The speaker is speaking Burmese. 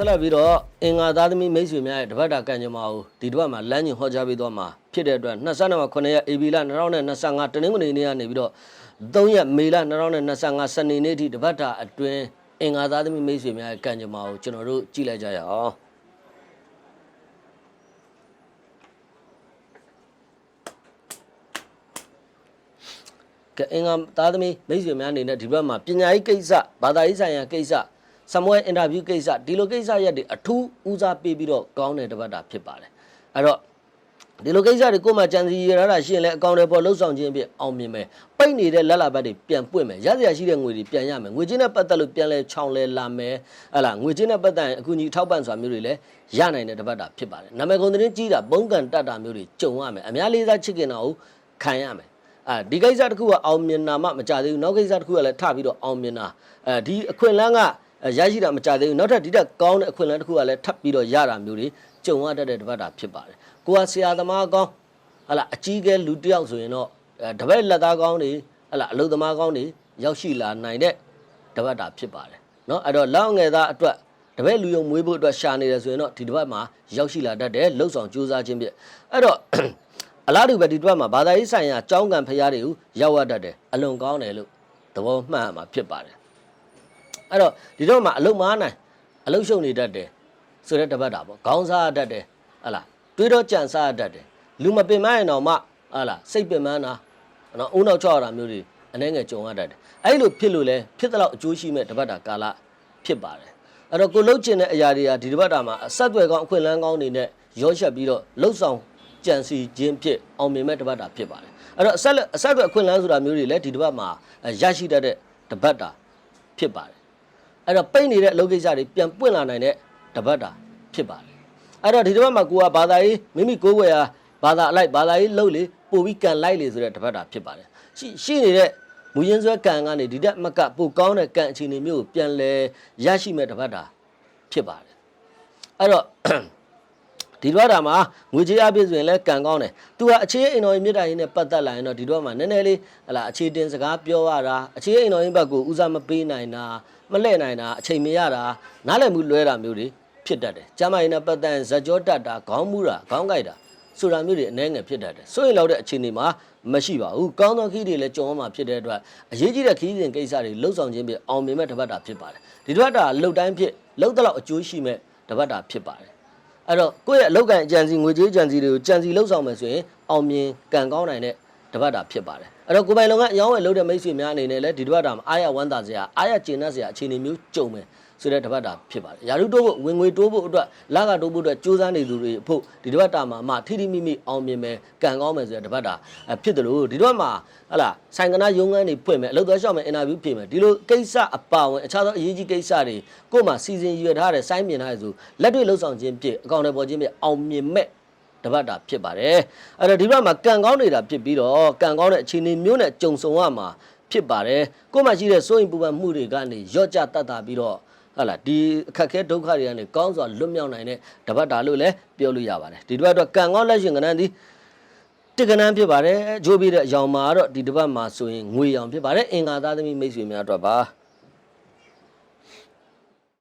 ဆက်လက်ပြီးတော့အင်္ဂါသားသမီးမိတ်ဆွေများရဲ့တပတ်တာကံကြမ္မာကိုဒီတပတ်မှာလမ်းညွှန်ဟောကြားပေးသွားမှာဖြစ်တဲ့အတွက်22ရက်9ရက် AB လ2025တနင်္ဂနွေနေ့ကနေပြီးတော့3ရက်မေလ2025စနေနေ့ထိတပတ်တာအတွင်းအင်္ဂါသားသမီးမိတ်ဆွေများရဲ့ကံကြမ္မာကိုကျွန်တော်တို့ကြည့်လိုက်ကြရအောင်ကဲအင်္ဂါသားသမီးမိတ်ဆွေများအနေနဲ့ဒီဘက်မှာပညာရေးကိစ္စဘာသာရေးဆိုင်ရာကိစ္စ ဆမွဲအင်တာဗျူးကိစ္စဒီလိုကိစ္စရက်တွေအထူးဦးစားပေးပြီးတော့ကောင်းတဲ့တပတ်တာဖြစ်ပါတယ်အဲ့တော့ဒီလိုကိစ္စတွေကိုယ်မှကြံစီရတာရှိရင်လည်းအကောင့်တွေပေါ်လှုပ်ဆောင်ခြင်းဖြင့်အောင်မြင်မယ်ပိတ်နေတဲ့လက်လာဘက်တွေပြန်ပွင့်မယ်ရစရာရှိတဲ့ငွေတွေပြန်ရမယ်ငွေချင်းနဲ့ပတ်သက်လို့ပြန်လဲချောင်းလဲလာမယ်ဟဲ့လားငွေချင်းနဲ့ပတ်သက်ရင်အခုညီထောက်ပံ့စွာမျိုးတွေလည်းရနိုင်တဲ့တပတ်တာဖြစ်ပါတယ်နာမည်ကုန်သတင်းကြီးတာပုံကန်တတ်တာမျိုးတွေကြုံရမယ်အများလေးစားချစ်ခင်တာကိုခံရမယ်အာဒီကိစ္စတစ်ခုကအောင်မြင်တာမှမကြသေးဘူးနောက်ကိစ္စတစ်ခုကလည်းထပြီးတော့အောင်မြင်တာအဲဒီအခွင့်အလမ်းက ရရှိတာမကြသေးဘူးနောက်ထပ်ဒီတက်ကောင်းတဲ့အခွင့်အလမ်းတစ်ခုကလည်းထပ်ပြီးတော့ရတာမျိုးတွေကြုံရတတ်တဲ့တပတ်တာဖြစ်ပါတယ်ကိုကဆရာသမားကောင်းဟလာအကြီးကဲလူတစ်ယောက်ဆိုရင်တော့အဲတပည့်လက်သားကောင်းတွေဟလာအလုပ်သမားကောင်းတွေရောက်ရှိလာနိုင်တဲ့တပတ်တာဖြစ်ပါတယ်เนาะအဲ့တော့လောက်ငယ်သားအတွက်တပည့်လူယုံမွေးဖို့အတွက်ရှာနေတယ်ဆိုရင်တော့ဒီတပတ်မှာရောက်ရှိလာတတ်တယ်လှုပ်ဆောင်ကြိုးစားခြင်းဖြင့်အဲ့တော့ အလားတူပဲဒီတွက်မှာဘာသာရေးဆိုင်ရာအကြောင်းကံဖရားတွေကိုရောက်ရတတ်တယ်အလွန်ကောင်းတယ်လို့သဘောမှတ်ရမှာဖြစ်ပါတယ် အဲ့တော့ဒီတော့မှာအလုံမားနိုင်အလုံရှုံနေတတ်တယ်ဆိုတဲ့တပတ်တာပေါ့ခေါင်းစားရတတ်တယ်ဟလာတွေးတော့ကြံစားရတတ်တယ်လူမပင်မရင်တော့မှဟလာစိတ်ပင်ပန်းတာနော်အုံနောက်ချောက်ရတာမျိုးတွေအနှဲငယ်ကြုံရတတ်တယ်အဲ့လိုဖြစ်လို့လဲဖြစ်တဲ့လောက်အကျိုးရှိမဲ့တပတ်တာကာလဖြစ်ပါတယ်အဲ့တော့ကိုလှုပ်ချင်တဲ့အရာတွေကဒီတပတ်တာမှာအဆက်အသွယ်ကောင်းအခွင့်အလမ်းကောင်းတွေနဲ့ရောရှက်ပြီးတော့လှုပ်ဆောင်ကြံစီခြင်းဖြစ်အောင်မြင်မဲ့တပတ်တာဖြစ်ပါတယ်အဲ့တော့အဆက်လက်အဆက်အသွယ်အခွင့်အလမ်းဆိုတာမျိုးတွေလည်းဒီတပတ်မှာရရှိတတ်တဲ့တပတ်တာဖြစ်ပါတယ် အဲ့တော့ပိတ်နေတဲ့အလုပ်ကိစ္စတွေပြန်ပွင့်လာနိုင်တဲ့တပတ်တာဖြစ်ပါတယ်အဲ့တော့ဒီတပတ်မှာကိုကဘာသာရေးမိမိကိုယ်ဝယ်ဟာဘာသာအလိုက်ဘာသာရေးလုပ်လေပို့ပြီးကန်လိုက်လေဆိုတဲ့တပတ်တာဖြစ်ပါတယ်ရှိရှိနေတဲ့မူရင်းဆွဲကံကနေဒီတက်မကပိုကောင်းတဲ့ကံအခြေအနေမျိုးကိုပြန်လဲရရှိမဲ့တပတ်တာဖြစ်ပါတယ်အဲ့တော့ ဒီတော့တာမှာငွေကြေးအပြည့်ဆိုရင်လည်းကံကောင်းတယ်။ तू ကအခြေအိမ်တော်ကြီးမြေတားရင်းနဲ့ပတ်သက်လာရင်တော့ဒီတော့မှာနည်းနည်းလေးဟလာအခြေတင်စကားပြောရတာအခြေအိမ်တော်ကြီးဘက်ကိုဦးစားမပေးနိုင်တာမလှည့်နိုင်တာအချိန်မရတာနားလည်မှုလွဲတာမျိုးတွေဖြစ်တတ်တယ်။ကျမ်းမာရေးနဲ့ပတ်သက်ရင်ဇက်ကြောတက်တာခေါင်းမူတာခေါင်းကိုက်တာဆိုတာမျိုးတွေအနှဲငယ်ဖြစ်တတ်တယ်။ဆိုရင်လောက်တဲ့အခြေအနေမှာမရှိပါဘူး။ကောင်းသောခီးတွေလည်းကြုံရမှာဖြစ်တဲ့အတွက်အရေးကြီးတဲ့ခီးစဉ်ကိစ္စတွေလှုပ်ဆောင်ခြင်းပြအောင်မြင်မဲ့တပတ်တာဖြစ်ပါတယ်။ဒီတပတ်တာလှုပ်တိုင်းဖြစ်လှုပ်တဲ့လောက်အကျိုးရှိမဲ့တပတ်တာဖြစ်ပါတယ်။ အဲ့တော့ကိုယ့်ရဲ့အလောက်ကန်အကြံစီငွေကြေးကြံစီတွေကိုကြံစီလှုပ်ဆောင်မယ်ဆိုရင်အောင်မြင်ကံကောင်းနိုင်တဲ့တပတ်တာဖြစ်ပါတယ်အဲ့တော့ကိုယ်ပိုင်လုပ်ငန်းအယောင်းဝယ်လုပ်တဲ့မိတ်ဆွေများအနေနဲ့လည်းဒီတပတ်တာမှာအားရဝမ်းသာစရာအားရကျေနပ်စရာအခြေအနေမျိုးကြုံမယ် ဆိုတဲ့တပတ်တာဖြစ်ပါတယ်ယာရုတိုးဖို့ဝင်ငွေတိုးဖို့အတွက်လကတိုးဖို့အတွက်စူးစမ်းနေသူတွေအဖို့ဒီတပတ်တာမှာအမထိထိမိမိအောင်မြင်မယ်ကံကောင်းမယ်ဆိုတဲ့တပတ်တာဖြစ်တယ်လို့ဒီတော့မှာဟလာဆိုင်ကနာရုံးခန်းတွေဖွင့်မယ်အလုပ်သွားရှောက်မယ်အင်တာဗျူးပြင်မယ်ဒီလိုကိစ္စအပါဝင်အခြားသောအရေးကြီးကိစ္စတွေကိုယ်မှာစီစဉ်ရည်ထားတဲ့စိုင်းမြင်ထားတဲ့ဆိုလက်တွေ့လှုပ်ဆောင်ခြင်းဖြစ်အကောင့်တွေပေါ်ခြင်းဖြစ်အောင်မြင်မဲ့တပတ်တာဖြစ်ပါတယ်အဲ့တော့ဒီဘက်မှာကံကောင်းနေတာဖြစ်ပြီးတော့ကံကောင်းတဲ့အခြေအနေမျိုးနဲ့ကြုံဆုံရမှာဖြစ်ပါတယ်ကိုယ်မှရှိတဲ့စိုးရင်ပူပန်မှုတွေကနေရော့ကျတတ်တာပြီးတော့ ဟာလာဒီအခက်ခဲဒုက္ခတွေကနေကောင်းစွာလွတ်မြောက်နိုင်တဲ့တပတ်တာလို့လည်းပြောလို့ရပါတယ်ဒီတပတ်တော့ကံကောင်းလက်ရှင်ကဏ္ဍဒီတကနန်းဖြစ်ပါတယ်ဂျိုးပြီးတဲ့အယောင်မှာတော့ဒီတပတ်မှာဆိုရင်ငွေရောင်ဖြစ်ပါတယ်အင်္ဂါသားသမီးမိတ်ဆွေများအတွက်ပါ